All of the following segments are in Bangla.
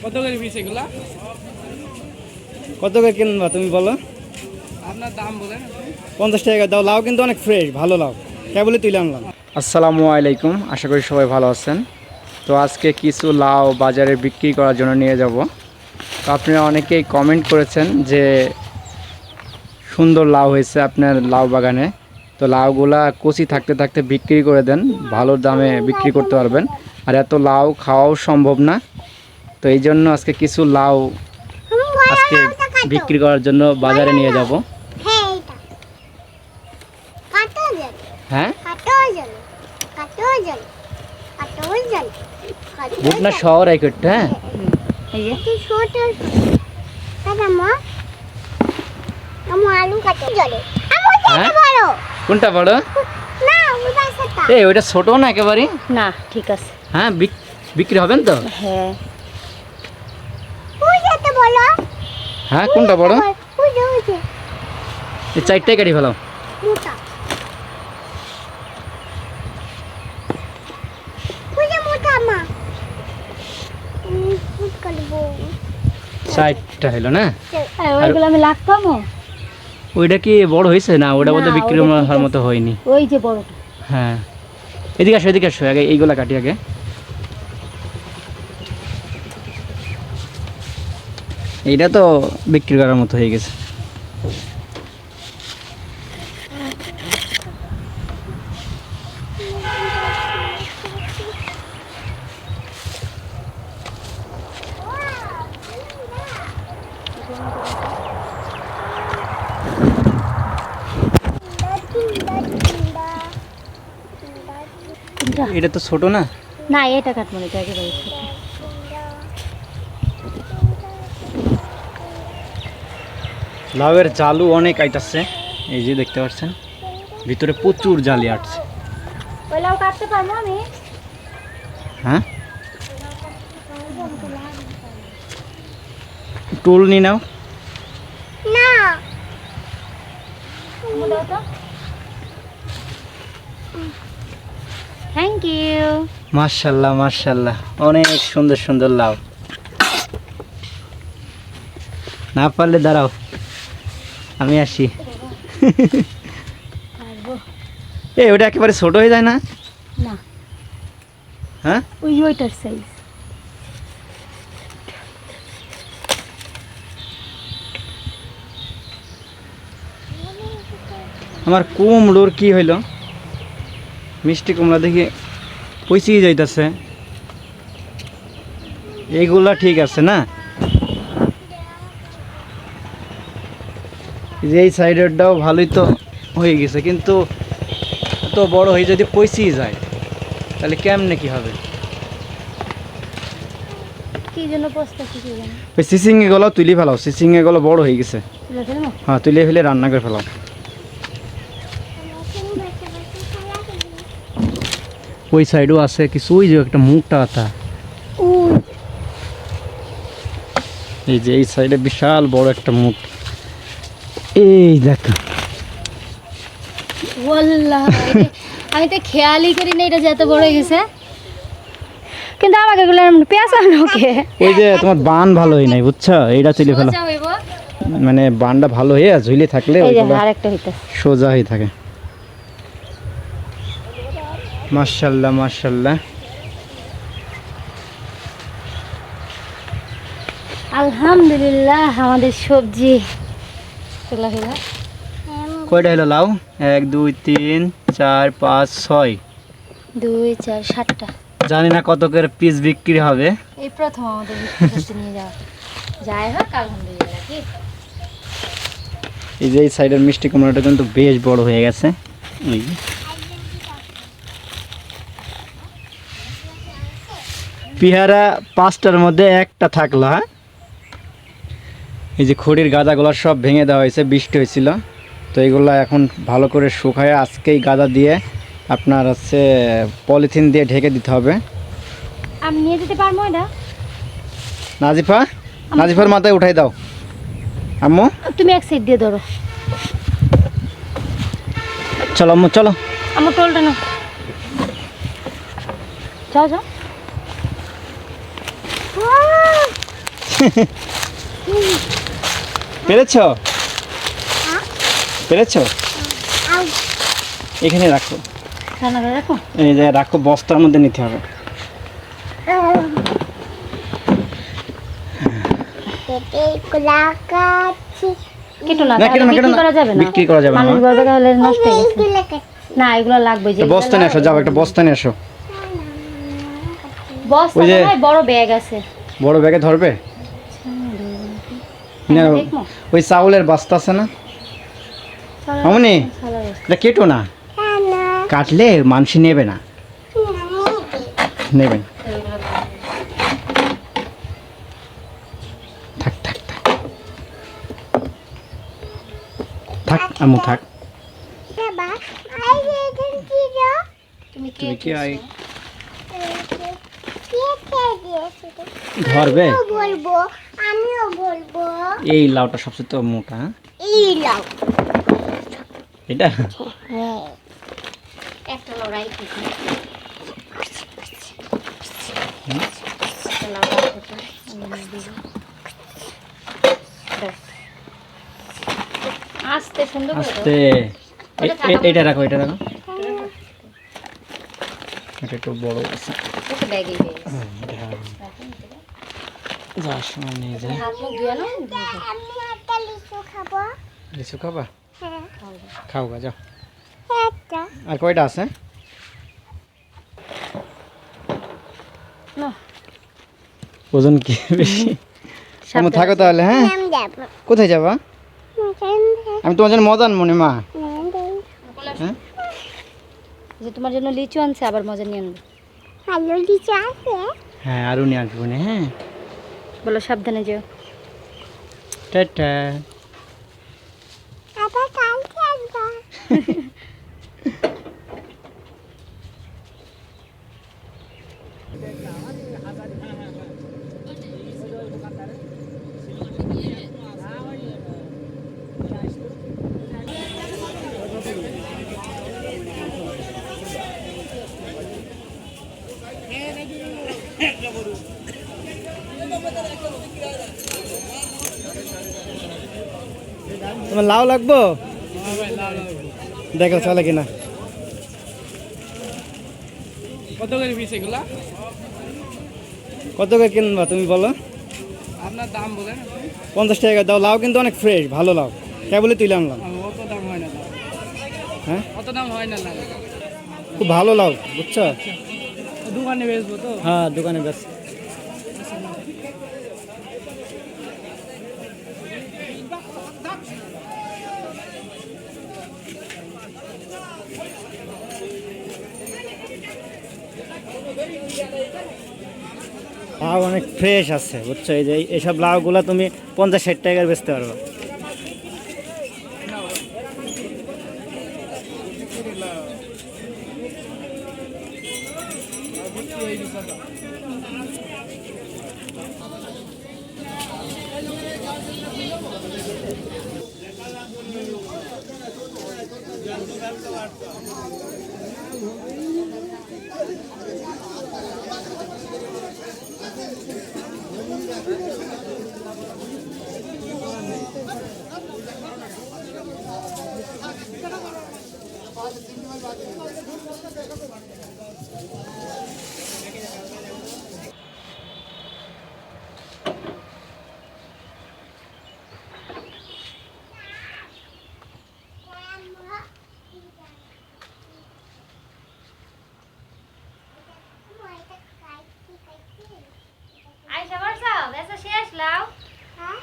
কত করে পিস এগুলা? কত করে কিনবা তুমি বলো? আপনার দাম বলেন পঞ্চাশ টাকা দাও লাউ কিন্তু অনেক ফ্রেশ ভালো লাউ। কেবলই তুলে আনলাম। আসসালামু আলাইকুম আশা করি সবাই ভালো আছেন। তো আজকে কিছু লাউ বাজারে বিক্রি করার জন্য নিয়ে যাব। তো আপনারা অনেকেই কমেন্ট করেছেন যে সুন্দর লাউ হয়েছে আপনার লাউ বাগানে। তো লাউগুলা কচি থাকতে থাকতে বিক্রি করে দেন ভালো দামে বিক্রি করতে পারবেন। আর এত লাউ খাওয়াও সম্ভব না। তো এই জন্য আজকে কিছু লাউ আজকে বিক্রি করার জন্য বাজারে নিয়ে যাব। হ্যাঁ হ্যাঁ? বুট না শহর এক হ্যাঁ? হ্যাঁ? বলো কোনটা বড়? না এই ওইটা ছোট না একেবারে? না ঠিক আছে। হ্যাঁ বিক- বিক্রি হবেন তো? হ্যাঁ। হ্যাঁ কোনটা বড় ওই যে ওই যে এই চারটাই কাটি ফেলাও। মোটা ওই যে মোটা মা। ফুট করব চারটা হলো না? ওইগুলো আমি লাগতাম ওইটা কি বড় হয়েছে না ওটা বোধহয় বিক্রি হওয়ার মতো হয়নি? ওই যে বড়টা। হ্যাঁ। এদিকে আসো এদিকে আসো আগে এইগুলা কাটি আগে। এইটা তো বিক্রি করার মতো হয়ে গেছে। এটা তো ছোট না? না এটা কাটবো না এটা একেবারে ছোট। লাউয়ের জালু অনেক আইতাছে। এই যে দেখতে পাচ্ছেন ভিতরে প্রচুর জালি আটছে। হ্যাঁ? টুল নি নাও। থ্যাংক ইউ মার্শাল্লাহ মার্শাল্লাহ অনেক সুন্দর সুন্দর লাউ। না পারলে দাঁড়াও। আমি আসি। এ ওটা একেবারে ছোট হয়ে যায় না? না। হ্যাঁ? ওই ওইটার সাইজ আমার কুমড়োর কি হইল? মিষ্টি কুমড়া দেখি পয়সিয়ে যাইতেছে। এইগুলা ঠিক আছে না? যে এই সাইডেরটাও ভালোই তো হয়ে গেছে কিন্তু এত বড় হয়ে যদি পয়সিয়ে যায় তাহলে কেমনে কি হবে? ওই তুলি ফেলাও বড় হয়ে গেছে। হ্যাঁ তুলে ফেলে রান্না করে ফেলাও। ওই সাইডও আছে কিছু ওই যে একটা মুখটা আতা। ওই এই যে এই সাইডে বিশাল বড় একটা মুখ। এই দেখো। আমি তো খেয়ালই করি না এটা যে এত বড় হয়ে গেছে কিন্তু আমাকে এগুলো পেঁয়াজ ওকে? ওই যে তোমার বান ভালো হয় নাই বুঝছ? এইটা তুলে ফেলো। মানে বানটা ভালো হয়ে ঝুলে থাকলে এই যে আরেকটা হইতাছে। সোজা হয়ে থাকে। মার্শাল্লাহ মার্শাল্লাহ আলহামদুলিল্লাহ আমাদের সবজি হলো কয়টা হলো লাউ? এক দুই তিন চার পাঁচ ছয়। দুই চার সাতটা। জানি না কত করে পিস বিক্রি হবে। এই প্রথম আমাদের বিক্রি করতে নিয়ে যাওয়া। যাই হোক আলহামদুলিল্লাহ কি? এই যে এই সাইডের মিষ্টি কুমড়াটা কিন্তু বেশ বড় হয়ে গেছে। এই যে। পেয়ারা পাঁচটার মধ্যে একটা থাকল হ্যাঁ? এই যে খড়ির গাদাগুলো সব ভেঙে দেওয়া হয়েছে বৃষ্টি হয়েছিল। তো এগুলো এখন ভালো করে শুকায় আজকেই গাদা দিয়ে আপনার হচ্ছে পলিথিন দিয়ে ঢেকে দিতে হবে। আমি নিয়ে যেতে পারব এটা? নাজিফা? নাজিফার মাথায় উঠাই দাও। আম্মু? তুমি এক সাইড দিয়ে ধরো। চলো আম্মু চলো। আমার টোলটা না যাও যাও। ও পেরেছ পেরেছ এখানে রাখো রাখো এই যে রাখো বস্তার মধ্যে নিতে হবে না না, তাহলে কেটো না, কেটো বিক্রি করা যাবে না বিক্রি করা যাবে না। মানুষ বলবে তাহলে নষ্ট হয়ে গেছে এইগুলো কাছি না এগুলো লাগবে যে বস্তা নিয়ে আসো যাও একটা বস্তা নিয়ে বস্তা নয়, বড় ব্যাগ আছে বড় ব্যাগে ধরবে না ওই চাউলের বস্তা আছে না? আছে। এটা কেটো না। কাটলে মানুষ নেবে না। নেবে না থাক থাক। থাক থাক। আমু থাক তুমি কি? ধরবে? বলব আমিও বলব। এই লাউটা সবচেয়ে তো মোটা হ্যাঁ? এই লাও এটা? হ্যাঁ। একটা আস্তে সুন্দর এটা রাখো এটা রাখো। এটা একটু বড় আছে। ব্যাগে সময় নিয়ে লিচু খাবা? হ্যাঁ। খাও গা যাও। আর কয়টা আছে? না। ওজন কি বেশি? আমি থাকো তাহলে হ্যাঁ? কোথায় যাবা? আমি তোমার জন্য মজা আনব নি মা। হ্যাঁ। যে তোমার জন্য লিচু আনছে আবার মজা নিয়ে আনবে। ভালো লিচু আছে। হ্যাঁ আরও নিয়ে আসব নি হ্যাঁ? বলো সাবধানে যেও। টাটা আবার কালকে আসবা তোমার লাউ লাগবো? দেখো চলে কিনা। কত করে পিস এগুলা? কত করে কিনবা তুমি বলো? আপনার দাম বলেন। পঞ্চাশ টাকা দাও। লাউ কিন্তু অনেক ফ্রেশ ভালো লাউ। কেবলই তুলে আনলাম। অত দাম হয় না হ্যাঁ? অত দাম হয় না খুব ভালো লাউ বুঝছ? দোকানে বেচবো তো? হ্যাঁ দোকানে বেশ লাউ অনেক ফ্রেশ আছে, বুঝছ? এই যে এইসব লাউগুলো তুমি পঞ্চাশ ষাট টাকার বেচতে পারবে।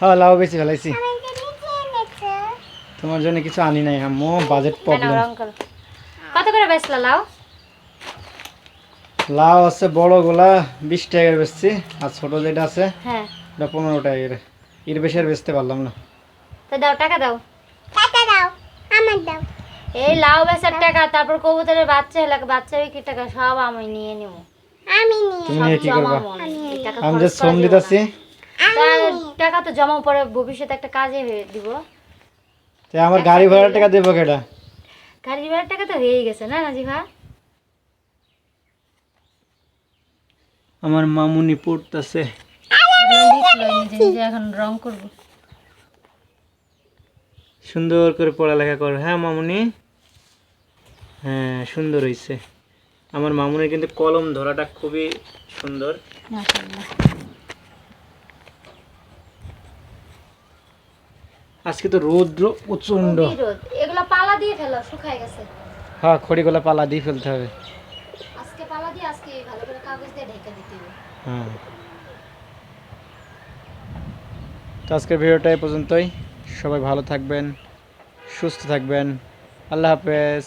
হ্যাঁ লাউ বেশি ফেলাইছি। তোমার জন্য কিছু আনি নাই আম্মু বাজেট প্রবলেম কত করে বেচলা লাও লাউ আছে বড় গোলা বিশ টাকার বেচছি আর ছোট যেটা আছে হ্যাঁ। ওটা পনেরো টাকার এর বেশি আর বেচতে পারলাম না। তো দাও টাকা দাও। টাকা দাও আমার দাও। এই লাউ বেচার টাকা তারপর কবুতরের বাচ্চা এলাকা বাচ্চা বিক্রির টাকা সব আমি নিয়ে নেব। আমি নিয়ে তুমি নিয়ে কি করবা? আমি। টাকা আমি যে শ্রম দিতেছি। টাকা তো জমা পরে ভবিষ্যতে একটা কাজে হয়ে দিব। তাই আমার গাড়ি ভাড়ার টাকা দেবো কেটা গাড়ি ভাড়ার টাকা তো হয়েই গেছে না নাজিভা আমার মামুনি পড়তেছে। এখন রং করব। সুন্দর করে পড়ালেখা কর হ্যাঁ মামুনি? হ্যাঁ সুন্দর হয়েছে আমার মামুনির কিন্তু কলম ধরাটা খুবই সুন্দর। আজকে তো রৌদ্র প্রচণ্ড এগুলো পালা দিয়ে ফেলো শুকায় গেছে। হ্যাঁ খড়িগুলো পালা দিয়ে ফেলতে হবে। আজকে পালা দিয়ে আজকে ভালো করে কাগজ দিয়ে ঢেকে দিতে হবে। হ্যাঁ। তো আজকের ভিডিওটা এই পর্যন্তই। সবাই ভালো থাকবেন সুস্থ থাকবেন। আল্লাহ হাফেজ।